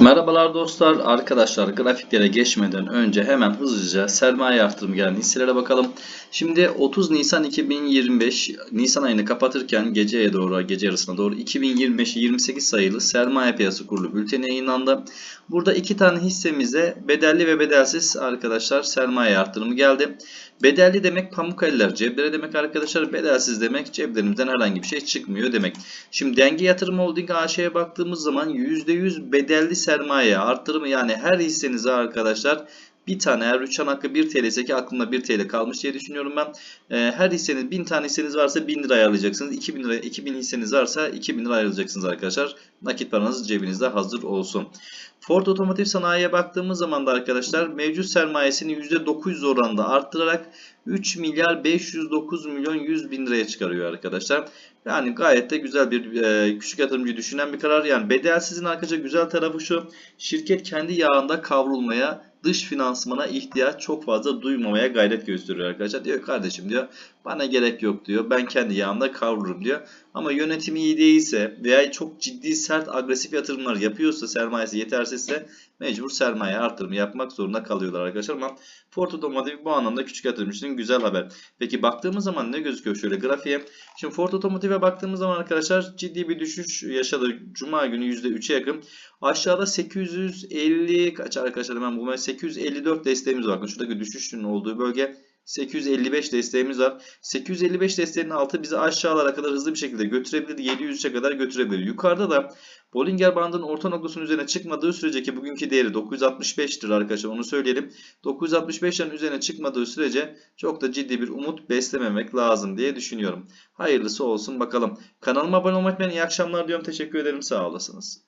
Merhabalar dostlar, arkadaşlar grafiklere geçmeden önce hemen hızlıca sermaye artırımı gelen hisselere bakalım. Şimdi 30 Nisan 2025 Nisan ayını kapatırken geceye doğru gece yarısına doğru 2025'i 28 sayılı sermaye piyasası kurulu bülteni yayınlandı. Burada iki tane hissemize bedelli ve bedelsiz arkadaşlar sermaye artırımı geldi. Bedelli demek pamuk eller ceplere demek arkadaşlar. Bedelsiz demek ceplerimizden herhangi bir şey çıkmıyor demek. Şimdi Denge Yatırım Holding AŞ'ye baktığımız zaman %100 bedelli sermaye arttırımı yani her hissenize arkadaşlar bir tane eğer uçan hakkı 1 TL ise ki aklımda 1 TL kalmış diye düşünüyorum ben. Ee, her hisseniz 1000 tane hisseniz varsa 1000 lira ayarlayacaksınız. 2000 lira 2000 hisseniz varsa 2000 lira ayarlayacaksınız arkadaşlar. Nakit paranız cebinizde hazır olsun. Ford Otomotiv Sanayi'ye baktığımız zaman da arkadaşlar mevcut sermayesini %900 oranında arttırarak 3 milyar 509 milyon 100 bin liraya çıkarıyor arkadaşlar. Yani gayet de güzel bir e, küçük yatırımcı düşünen bir karar. Yani bedelsizin arkadaşlar güzel tarafı şu. Şirket kendi yağında kavrulmaya dış finansmana ihtiyaç çok fazla duymamaya gayret gösteriyor arkadaşlar. Diyor kardeşim diyor bana gerek yok diyor. Ben kendi yağımda kavrurum diyor. Ama yönetimi iyi değilse veya çok ciddi sert agresif yatırımlar yapıyorsa sermayesi yetersizse mecbur sermaye artırımı yapmak zorunda kalıyorlar arkadaşlar. Ama Ford Otomotiv bu anlamda küçük yatırımcının güzel haber. Peki baktığımız zaman ne gözüküyor şöyle grafiğe? Şimdi Ford Otomotiv'e baktığımız zaman arkadaşlar ciddi bir düşüş yaşadı. Cuma günü %3'e yakın. Aşağıda 850 kaç arkadaşlar hemen bulmaya 854 desteğimiz var. Şuradaki düşüşün olduğu bölge 855 desteğimiz var. 855 desteğinin altı bizi aşağılara kadar hızlı bir şekilde götürebilir. 703'e kadar götürebilir. Yukarıda da Bollinger bandının orta noktasının üzerine çıkmadığı sürece ki bugünkü değeri 965'tir arkadaşlar onu söyleyelim. 965'lerin üzerine çıkmadığı sürece çok da ciddi bir umut beslememek lazım diye düşünüyorum. Hayırlısı olsun bakalım. Kanalıma abone olmayı unutmayın. İyi akşamlar diyorum. Teşekkür ederim. Sağ olasınız.